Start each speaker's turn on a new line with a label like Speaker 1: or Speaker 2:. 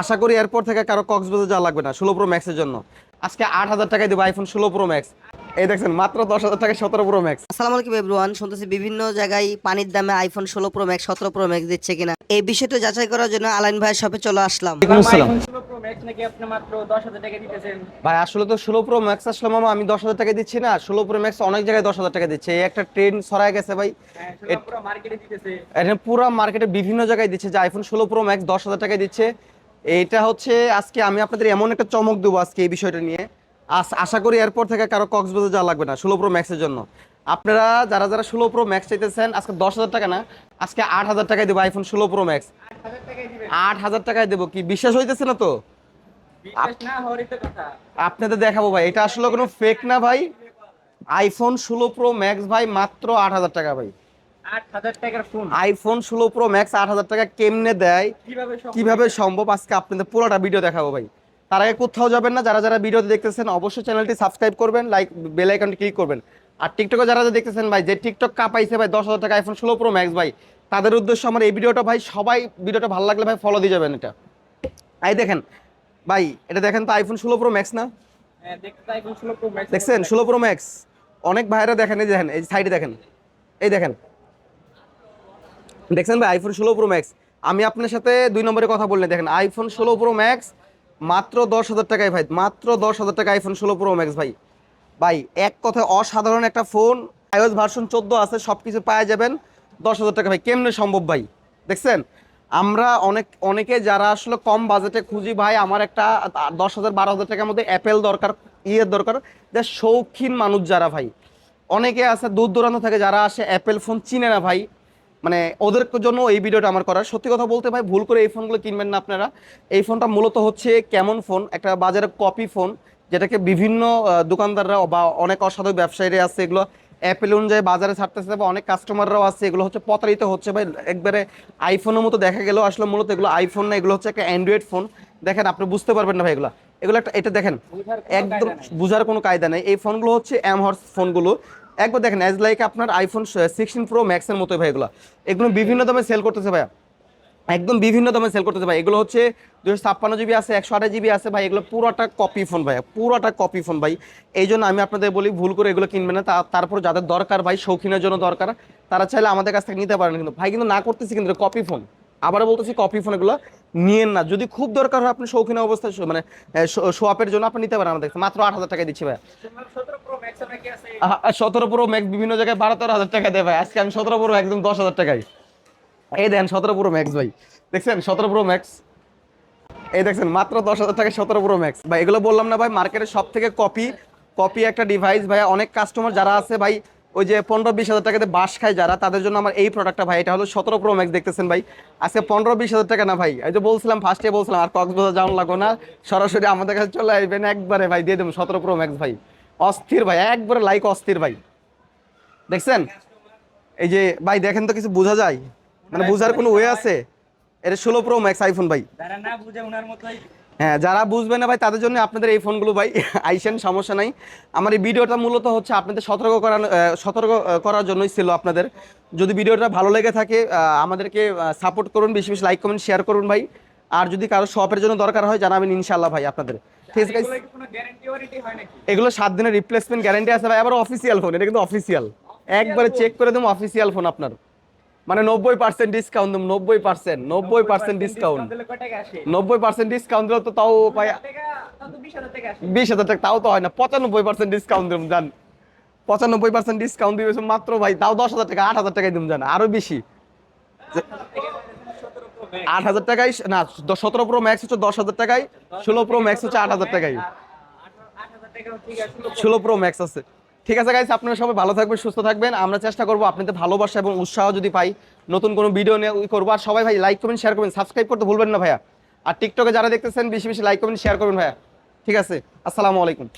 Speaker 1: আশা করি এরপর থেকে কারও কক্সবাজার যাওয়া লাগবে না, ষোলো প্রো ম্যাক্সের জন্য। আজকে আট হাজার টাকায় দেবো আইফোন ষোলো প্রো ম্যাক্স এই দেখছেন মাত্র দশ হাজার টাকায় সতেরো প্রো ম্যাক্স
Speaker 2: আসসালামু আলাইকুম এভরিওয়ান শুনতেছি বিভিন্ন জায়গায় পানির দামে আইফোন ষোলো প্রো ম্যাক্স সতেরো প্রো ম্যাক্স দিচ্ছে কিনা। এই বিষয়টা যাচাই করার জন্য আলাইন ভাইয়ের শপে চলে আসলাম।
Speaker 3: আইফোন 16 প্রো ম্যাক্স নাকি আপনি মাত্র 10000 টাকা দিতেছেন?
Speaker 1: ভাই আসলে তো ষোলো প্রো ম্যাক্স আসলে মামা আমি দশ হাজার টাকা দিচ্ছি না। ষোলো প্রো ম্যাক্স অনেক জায়গায় দশ হাজার টাকা দিচ্ছে। এই একটা ট্রেন্ড ছড়ায় গেছে ভাই।
Speaker 3: হ্যাঁ 16 মার্কেটে দিতেছে।
Speaker 1: এটা পুরো মার্কেটে বিভিন্ন জায়গায় দিচ্ছে। যে আইফোন ষোলো প্রো ম্যাক্স দশ হাজার টাকায় দিচ্ছে। এইটা হচ্ছে আজকে আমি আপনাদের এমন একটা চমক দেবো আজকে এই বিষয়টা নিয়ে। আশা করি এরপর থেকে কারও কক্সবাজার যাওয়া লাগবে না ষোলো প্রো ম্যাক্সের জন্য। আপনারা যারা যারা ষোলো প্রো ম্যাক্স চাইতেছেন আজকে দশ হাজার টাকা না আজকে আট হাজার টাকায় দেবো আইফোন ষোলো প্রো ম্যাক্স
Speaker 3: 8000 টাকায় দিবেন।
Speaker 1: আট হাজার টাকায় দেবো কি? বিশ্বাস হইতেছে না তো? আপনাদের দেখাবো ভাই এটা আসলে কোনো ফেক না ভাই। আইফোন ষোলো প্রো ম্যাক্স ভাই মাত্র আট হাজার টাকা ভাই।
Speaker 3: 8000 টাকার ফোন
Speaker 1: আইফোন ষোলো প্রো ম্যাক্স আট হাজার টাকা কেমনে দেয়?
Speaker 3: কীভাবে সম্ভব?
Speaker 1: আজকে আপনাদের পুরোটা ভিডিও দেখাবো ভাই। তার আগে কোথাও যাবেন না যারা যারা ভিডিওতে দেখতেছেন অবশ্যই চ্যানেলটি সাবস্ক্রাইব করবেন লাইক বেল আইকনটি ক্লিক করবেন। আর টিকটকে যারা যারা দেখতেছেন ভাই যে টিকটক কাপাইছে ভাই দশ হাজার টাকা আইফোন ষোলো প্রো ম্যাক্স ভাই তাদের উদ্দেশ্য আমার এই ভিডিওটা ভাই সবাই ভিডিওটা ভালো লাগলে ভাই ফলো দিয়ে যাবেন এটা। এই দেখেন ভাই এটা দেখেন তো আইফোন ষোলো প্রো ম্যাক্স না?
Speaker 3: হ্যাঁ দেখতে তো আইফোন 16 প্রো ম্যাক্স
Speaker 1: দেখছেন? ষোলো প্রো ম্যাক্স অনেক ভাইরা দেখেন এই দেখেন এই সাইডে দেখেন। এই দেখেন। দেখছেন ভাই আইফোন ষোলো প্রো ম্যাক্স আমি আপনার সাথে দুই নম্বরে কথা বললেন দেখেন আইফোন ষোলো প্রো ম্যাক্স মাত্র দশ হাজার টাকায় ভাই, মাত্র দশ হাজার টাকা আইফোন ষোলো প্রো ম্যাক্স ভাই। ভাই, এক কথায় অসাধারণ একটা ফোন আইওএস ভার্সন চোদ্দ আছে সব কিছু পাওয়া যাবেন। দশ হাজার টাকা ভাই, কেমনে সম্ভব ভাই? দেখছেন? আমরা অনেক, অনেকে যারা আসলে কম বাজেটে খুঁজি ভাই, আমার একটা দশ হাজার, বারো হাজার টাকার মধ্যে অ্যাপেল দরকার, ইয়ের দরকার। যে শৌখিন মানুষ যারা ভাই। অনেকে আছে, দূর দূরান্ত থেকে যারা আসে অ্যাপেল ফোন চিনে না ভাই। মানে ওদের জন্য এই ভিডিওটা আমার করা সত্যি কথা বলতে ভাই ভুল করে এই ফোনগুলো কিনবেন না আপনারা। এই ফোনটা মূলত হচ্ছে কেমন ফোন? একটা বাজারে কপি ফোন যেটাকে বিভিন্ন দোকানদাররা বা অনেক অসাধু ব্যবসায়ীরা আছে এগুলো অ্যাপেল অনুযায়ী বাজারে ছাড়তেছে বা অনেক কাস্টমাররাও আছে এগুলো হচ্ছে প্রতারিত হচ্ছে ভাই। একবারে আইফোনের মতো দেখা গেলেও আসলে মূলত এগুলো আইফোন না এগুলো হচ্ছে একটা অ্যান্ড্রয়েড ফোন দেখেন আপনি বুঝতে পারবেন না ভাই এগুলো। এগুলো একটা এটা দেখেন একদম বোঝার কোনো কায়দা নেই। এই ফোনগুলো হচ্ছে অ্যামহর্স ফোনগুলো একবার দেখেন অ্যাজ লাইক আপনার আইফোন সিক্সটিন প্রো ম্যাক্সের মতো ভাই এগুলো। এগুলো বিভিন্ন দামে সেল করতেছে ভাইয়া। একদম বিভিন্ন দামে সেল করতেছে ভাই। এগুলো হচ্ছে দুশো ছাপ্পান্ন জিবি আছে, একশো আঠাশ জিবি আছে ভাই। এগুলো পুরোটা কপি ফোন ভাই পুরোটা কপি ফোন ভাই। এই জন্য আমি আপনাদের বলি, ভুল করে এগুলো কিনবে না। তারপর যাদের দরকার ভাই, শৌখিনের জন্য দরকার, তারা চাইলে আমাদের কাছ থেকে নিতে পারেন কিন্তু। ভাই, কিন্তু না করতেছি কিন্তু কপি ফোন আবারও বলতেছি কপি ফোন এগুলো। নিয়েন না। যদি খুব দরকার হয় আপনি শৌখিন অবস্থায় মানে শোয়াপের জন্য আপনি নিতে পারেন আমাদের। মাত্র আট হাজার টাকা দিচ্ছি ভাই।
Speaker 3: 17 প্রো ম্যাক্স আপনার কি আছে
Speaker 1: সতেরো প্রো ম্যাক্স বিভিন্ন জায়গায় বারো তেরো হাজার টাকা দেয় ভাই। আজকে আমি সতেরো প্রো একদম দশ হাজার টাকায়। এই দেন সতেরো প্রো ম্যাক্স ভাই। দেখছেন? সতেরো প্রো ম্যাক্স। এই দেখছেন? মাত্র দশ হাজার টাকায় সতেরো প্রো ম্যাক্স। ভাই, এগুলো বললাম না ভাই মার্কেটে সব থেকে কপি কপি একটা ডিভাইস ভাই। অনেক কাস্টমার যারা আছে ভাই ওই যে পনেরো বিশ হাজার টাকাতে বাস খায় যারা, তাদের জন্য আমার এই প্রোডাক্টটা ভাই, এটা হলো সতেরো প্রো ম্যাক্স দেখতেছেন ভাই। আজকে পনেরো বিশ হাজার টাকা না ভাই, এই যে বলছিলাম ফার্স্টে বলছিলাম, আর কক্সবাজার যাওয়ার লাগো না। সরাসরি আমাদের কাছে চলে আসবেন একবারে ভাই, দিয়ে দেবো সতেরো প্রো ম্যাক্স ভাই। অস্থির ভাই, একবারে লাইক অস্থির ভাই। দেখছেন? এই যে ভাই, দেখেন তো কিছু বোঝা যায়? মানে বোঝার কোনো ওয়ে আছে? এটা ষোলো প্রো ম্যাক্স আইফোন ভাই।
Speaker 3: না বুঝে ওনার মতোই
Speaker 1: হ্যাঁ যারা বুঝবে না ভাই তাদের জন্য আপনাদের এই ফোনগুলো ভাই আইসেন সমস্যা নাই। আমার এই ভিডিওটা মূলত হচ্ছে আপনাদের সতর্ক করানো সতর্ক করার জন্যই ছিল আপনাদের। যদি ভিডিওটা ভালো লেগে থাকে আমাদেরকে সাপোর্ট করুন বেশি বেশি লাইক কমেন্ট শেয়ার করুন ভাই। আর যদি কারও শপের জন্য দরকার হয় জানাবেন ইনশাল্লাহ ভাই আপনাদের। ঠিক আছে
Speaker 3: এগুলো
Speaker 1: সাত দিনের রিপ্লেসমেন্ট গ্যারান্টি আছে ভাই আবার অফিসিয়াল ফোন এটা কিন্তু অফিসিয়াল একবারে চেক করে দেবো অফিসিয়াল ফোন আপনার। মানে নব্বই পার্সেন্ট ডিসকাউন্ট নব্বই পার্সেন্ট নব্বই পার্সেন্ট ডিসকাউন্ট নব্বই পার্সেন্ট ডিসকাউন্ট দিলে তো তাও ভাই
Speaker 3: টাকা তাও তো 20000 টাকা আসে।
Speaker 1: বিশ হাজার টাকা তাও তো হয় না পঁচানব্বই পার্সেন্ট ডিসকাউন্ট দেবো জান। পঁচানব্বই পার্সেন্ট ডিসকাউন্ট দিবে মাত্র ভাই তাও দশ হাজার টাকা আট হাজার টাকায় দিন জান আরও বেশি।
Speaker 3: 17 প্রো ম্যাক্স
Speaker 1: আট হাজার টাকায় না সতেরো প্রো ম্যাক্স হচ্ছে দশ হাজার টাকায় ষোলো প্রো ম্যাক্স হচ্ছে আট হাজার টাকায়
Speaker 3: 8000 টাকা ঠিক আছে
Speaker 1: ষোলো প্রো ম্যাক্স আছে। ঠিক আছে গাইস আপনারা সবাই ভালো থাকবেন, সুস্থ থাকবেন। আমরা চেষ্টা করব আপনাদের ভালোবাসা এবং উৎসাহ যদি পাই, নতুন কোনো ভিডিও নিয়ে করব। আর সবাই ভাই লাইক করবেন শেয়ার করবেন। সাবস্ক্রাইব করতে ভুলবেন না ভাইয়া। আর টিকটকে যারা দেখতেছেন, বেশি বেশি লাইক করবেন শেয়ার করবেন ভাইয়া। ঠিক আছে, আসসালামু আলাইকুম।